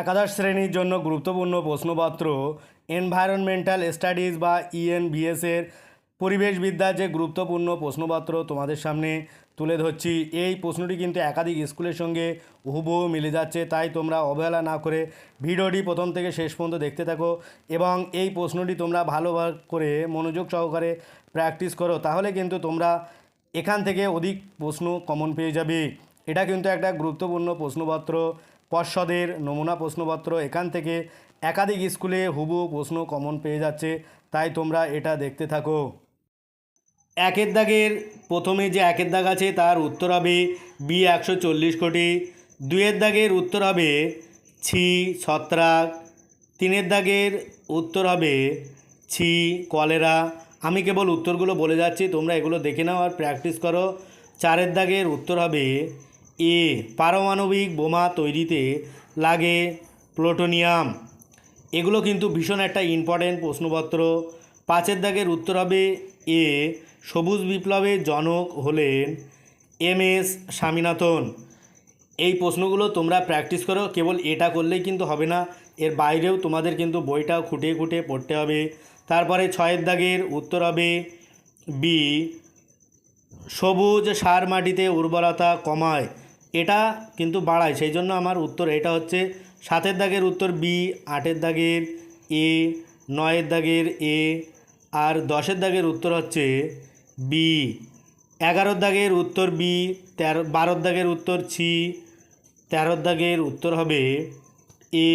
একাদশ শ্রেণির জন্য গুরুত্বপূর্ণ প্রশ্নপত্র এনভায়রনমেন্টাল স্টাডিজ বা E ইএনভিএসের পরিবেশবিদ্যার যে গুরুত্বপূর্ণ প্রশ্নপত্র তোমাদের সামনে তুলে ধরছি, এই প্রশ্নটি কিন্তু একাধিক স্কুলের সঙ্গে হুবহু মিলে যাচ্ছে, তাই তোমরা অবহেলা না করে ভিডিওটি প্রথম থেকে শেষ পর্যন্ত দেখতে থাকো এবং এই প্রশ্নটি তোমরা ভালো করে মনোযোগ সহকারে প্র্যাকটিস করো, তাহলে কিন্তু তোমরা এখান থেকে অধিক প্রশ্ন কমন পেয়ে যাবে। এটা কিন্তু একটা গুরুত্বপূর্ণ প্রশ্নপত্র। পর্ষদের নমুনা প্রশ্নপত্র এখান থেকে একাধিক স্কুলে হুবহু প্রশ্ন কমন পেয়ে যাচ্ছে, তাই তোমরা এটা দেখতে থাকো। একের দাগের, প্রথমে যে একের দাগ আছে তার উত্তর হবে বি একশো চল্লিশ কোটি, দুইয়ের দাগের উত্তর হবে ছি ছত্রাক, তিনের দাগের উত্তর হবে ছি কলেরা। আমি কেবল উত্তরগুলো বলে যাচ্ছি, তোমরা এগুলো দেখে নাও আর প্র্যাকটিস করো। চারের দাগের উত্তর হবে এ পারমাণবিক বোমা তৈরিতে লাগে প্লুটোনিয়াম। এগুলো কিন্তু ভীষণ একটা ইম্পর্টেন্ট প্রশ্নপত্র। পাঁচের দাগের উত্তর হবে এ, সবুজ বিপ্লবের জনক হলেন এম এস স্বামীনাথন। এই প্রশ্নগুলো তোমরা প্র্যাকটিস করো, কেবল এটা করলেই কিন্তু হবে না, এর বাইরেও তোমাদের কিন্তু বইটা খুঁটিয়ে খুঁটিয়ে পড়তে হবে। তারপরে ছয়ের দাগের উত্তর হবে বি, সবুজ সার মাটিতে উর্বরতা কমায়। এটা কিন্তু বাড়ায়, সেই জন্য আমার উত্তর এটা হচ্ছে সাতের দাগের উত্তর বি, আটের দাগের এ, নয়ের দাগের এ, আর দশের দাগের উত্তর হচ্ছে বি। এগারোর দাগের উত্তর বি, তেরো, বারোর দাগের উত্তর ছি তেরোর দাগের উত্তর হবে এ।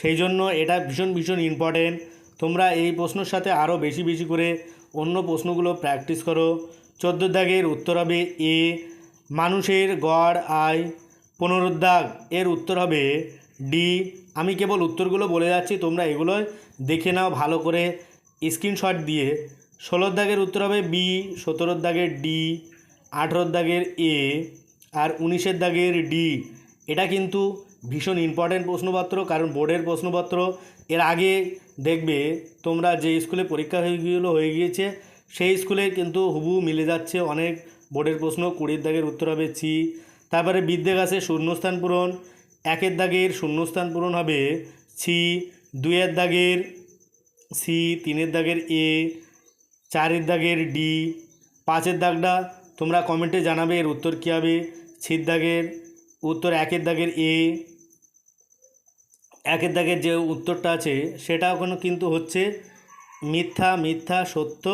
সেই জন্য এটা ভীষণ ভীষণ ইম্পর্টেন্ট তোমরা এই প্রশ্নের সাথে আরও বেশি বেশি করে অন্য প্রশ্নগুলো প্র্যাকটিস করো। চোদ্দ দাগের উত্তর হবে এ। মানুষের গড় আয় পুনরুদ্ধার। এর উত্তর হবে ডি। আমি কেবল উত্তরগুলো বলে যাচ্ছি, তোমরা এগুলো দেখে নাও, ভালো করে স্ক্রিনশট দিয়ে। ষোলোর দাগের উত্তর হবে বি, সতেরোর দাগের ডি, আঠেরোর দাগের এ, আর উনিশের দাগের ডি। এটা কিন্তু ভীষণ ইম্পর্ট্যান্ট প্রশ্নপত্র, কারণ বোর্ডের প্রশ্নপত্র, এর আগে দেখবে তোমরা যে স্কুলে পরীক্ষা হয়ে হয়ে গিয়েছে, সেই স্কুলে কিন্তু হুবু মিলে যাচ্ছে অনেক বোর্ডের প্রশ্ন, কুড়ির দাগের উত্তর হবে চি। তারপরে বিদ্যে গাছে শূন্যস্থান পূরণ। একের দাগের শূন্যস্থান পূরণ হবে ছি দুইয়ের দাগের সি, তিনের দাগের এ, চারের দাগের ডি, পাঁচের দাগটা তোমরা কমেন্টে জানাবে, এর উত্তর কী হবে? ছির দাগের উত্তর, একের দাগের এ, একের দাগের যে উত্তরটা আছে সেটা ওখানে কিন্তু হচ্ছে মিথ্যা মিথ্যা, সত্য,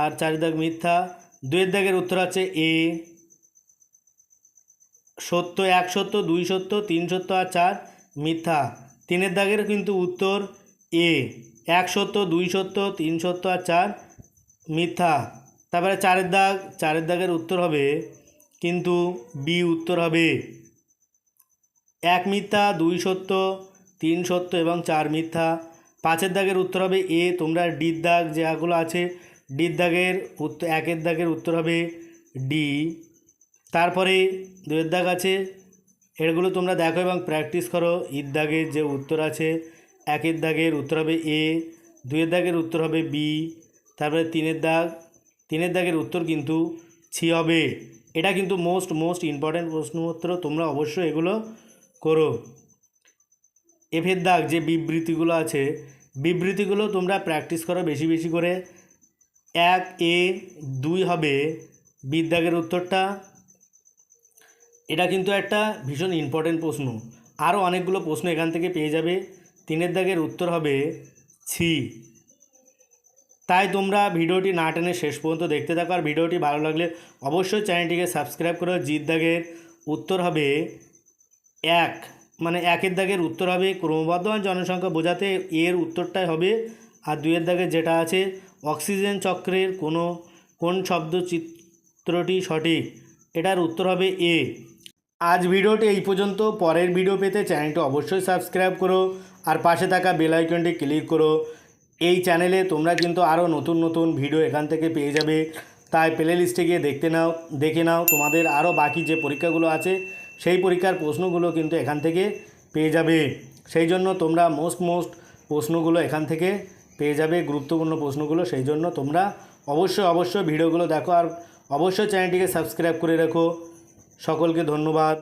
আর চারি দাগ মিথ্যা। দুয়ের দাগের উত্তর আছে এ। সত্য এক সত্য, দুই সত্য, তিন সত্য আর চার মিথ্যা। তিনের দাগের কিন্তু উত্তর এ। এক সত্য, দুই সত্য, তিন সত্য আর চার মিথ্যা। তারপরে চারের দাগ, চারের দাগের উত্তর হবে, কিন্তু বি উত্তর হবে। এক মিথ্যা, দুই সত্য, তিন সত্য এবং চার মিথ্যা। পাঁচের দাগের উত্তর হবে এ। তোমরা ডির দাগ যেগুলো আছে ডির দাগের উত্তর একের দাগের উত্তর হবে ডি তারপরে দুয়ের দাগ আছে। এগুলো তোমরা দেখো এবং প্র্যাকটিস করো। ঈদ দাগের যে উত্তর আছে, একের দাগের উত্তর হবে এ দুয়ের দাগের উত্তর হবে বি তারপরে তিনের দাগ, তিনের দাগের উত্তর কিন্তু ছি হবে। এটা কিন্তু মোস্ট মোস্ট ইম্পর্ট্যান্ট প্রশ্নপত্র, তোমরা অবশ্যই এগুলো করো। এফের দাগ যে বিবৃতিগুলো আছে, বিবৃতিগুলো তোমরা প্র্যাকটিস করো বেশি বেশি করে। এক, এ, দুই হবে বিদ্যাগের উত্তরটা। এটা কিন্তু একটা ভীষণ ইম্পর্টেন্ট প্রশ্ন। আরও অনেকগুলো প্রশ্ন এখান থেকে পেয়ে যাবে। তিনের দাগের উত্তর হবে ছি। তাই তোমরা ভিডিওটি না টেনে শেষ পর্যন্ত দেখতে থাকো আর ভিডিওটি ভালো লাগলে অবশ্যই চ্যানেলটিকে সাবস্ক্রাইব করো জিত দাগের উত্তর হবে এক। মানে একের দাগের উত্তর হবে ক্রমবর্ধমান জনসংখ্যা বোঝাতে এর উত্তরটাই হবে। আর দুইয়ের দাগের যেটা আছে অক্সিজেন চক্রের কোনো, কোন শব্দ চিত্রটি সঠিক? এটার উত্তর হবে এ। আজ ভিডিওটি এই পর্যন্ত। পরের ভিডিও পেতে চ্যানেলটি অবশ্যই সাবস্ক্রাইব করো আর পাশে থাকা বেল আইকনটি ক্লিক করো। এই চ্যানেলে তোমরা কিন্তু আরও নতুন নতুন ভিডিও এখান থেকে পেয়ে যাবে। তাই প্লে লিস্টে গিয়ে দেখতে নাও, দেখে নাও তোমাদের আরও বাকি যে পরীক্ষাগুলো আছে, সেই পরীক্ষার প্রশ্নগুলো কিন্তু এখান থেকে পেয়ে যাবে। সেই জন্য তোমরা মোস্ট মোস্ট প্রশ্নগুলো এখান থেকে পেয়ে যাবে গুরুত্বপূর্ণ প্রশ্নগুলো, সেই জন্য তোমরা অবশ্যই অবশ্যই ভিডিওগুলো দেখো আর অবশ্যই চ্যানেলটিকে সাবস্ক্রাইব করে রাখো। সকলকে ধন্যবাদ।